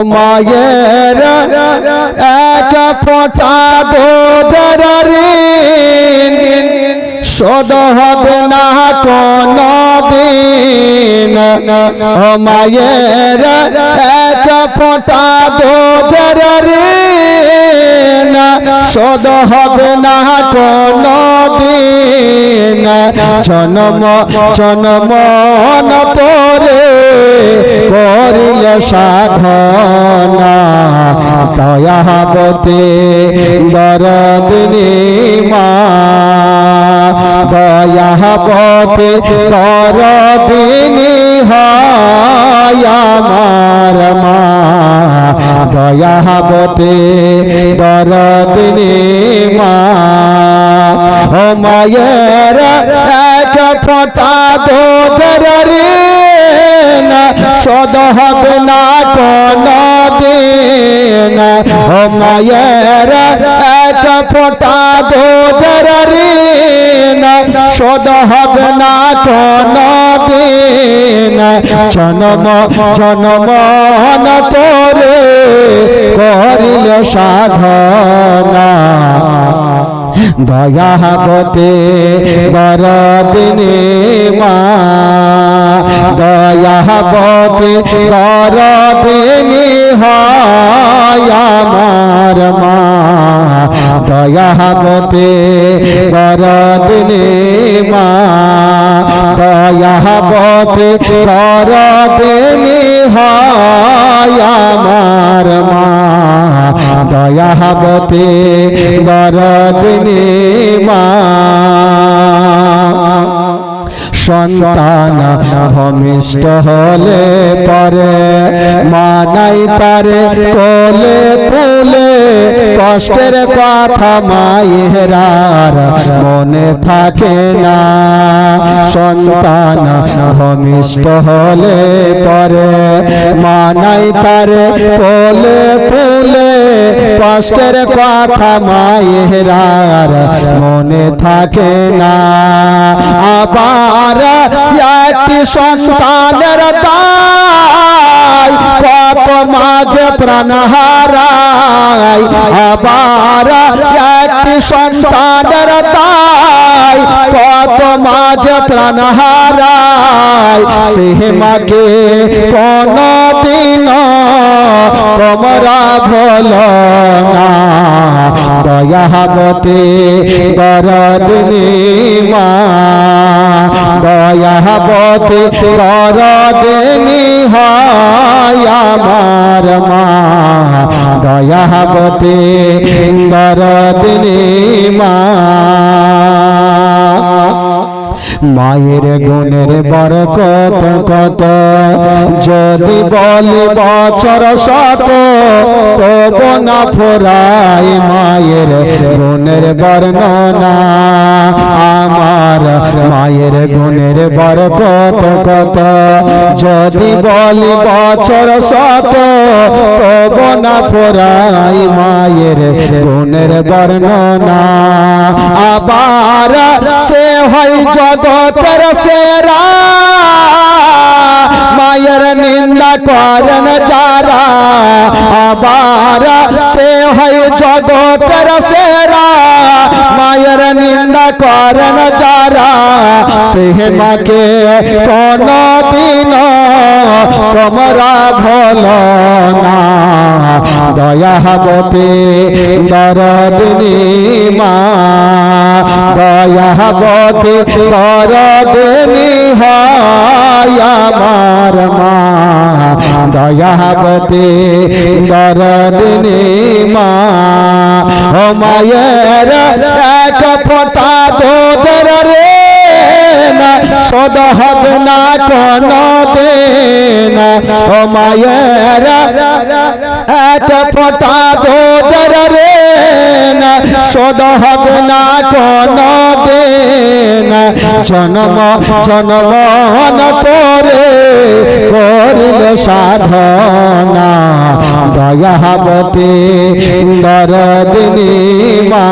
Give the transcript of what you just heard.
মায়ের এক ফোঁটা দুধের ঋণ শোধ হবে না কোন দিন। মায়ের এক ফোঁটা দুধের ঋণ শোধ হবে না কোন দিন। জন্ম জন্ম তোরে করিল সাধনা। দয়াবতে দরদিনী মা দয়াবতে দরদিনী হয় আমার মা দয়াবতে দরদিনী মা ও মায়ের এক ফোঁটা দুধের ঋণ শোধ হবে না কোন দিন। ও মায়ের এক ফোঁটা দুধের ঋণ শোধ হবে না কোন দিন। জন্ম জন্ম তোরে, করিল সাধনা। দয়াবতে বরদিনী মা দয়াবতে বরদিনী হয় আমার মা দয়াবতে বরদিনী মা দয়াবতে বরদিনী হয় আমার মা দয়াবতে বরদিনী মা সন্তান ভূমিষ্ঠ হলে পরে, মানাই তারে কোলে তুলে, কষ্টের কথা মায়েরার মনে থাকে না। সন্তান ভূমিষ্ঠ হলে পরে, মানাই তারে কোলে তুলে কষ্টের কথা মায়েরার মনে থাকে না। আবার একটি সন্তানের দায় কত মাঝে প্রাণ হারায়। আবার একটি সন্তানের দায় কত মাঝে প্রাণ হারায়। সে মাকে কোন দিন তোমরা ভোল না। দয়াবতে দরদিনী মা। দয়াবতে দরদিনী হয় আমার মা। দয়াবতে দরদিনী মা। মায়ের গুণের বরকত কত? যদি বলি বছর শত, তব না ফোরাই মায়ের গুণের বর্ণনা। আমার মায়ের গুণের বরকত কত? যদি বলি বছর শত, তব না ফোরাই মায়ের গুণের বর্ণনা। আবার সে হয় জগতের সেরা মায়ের নিন্দা করেন যারা আবার সে হয় জগতের সেরা মায়ের নিন্দা করেন যারা সে মাকে কোন দিন তোমরা ভোল না দয়াবতে দরদিনী মা দয়াবতে দরদিনী হয় আমার মা। দয়াবতে দরদিনী মা ও মায়ের এক ফোঁটা দুধের রে সদ হবে না কোন দিন মায়ের এক ফোঁটা দুধের রে সদ হবে না কোন দিন। জন্ম জন্ম করে করিল সাধনা। দয়াবতী দরদিনী মা।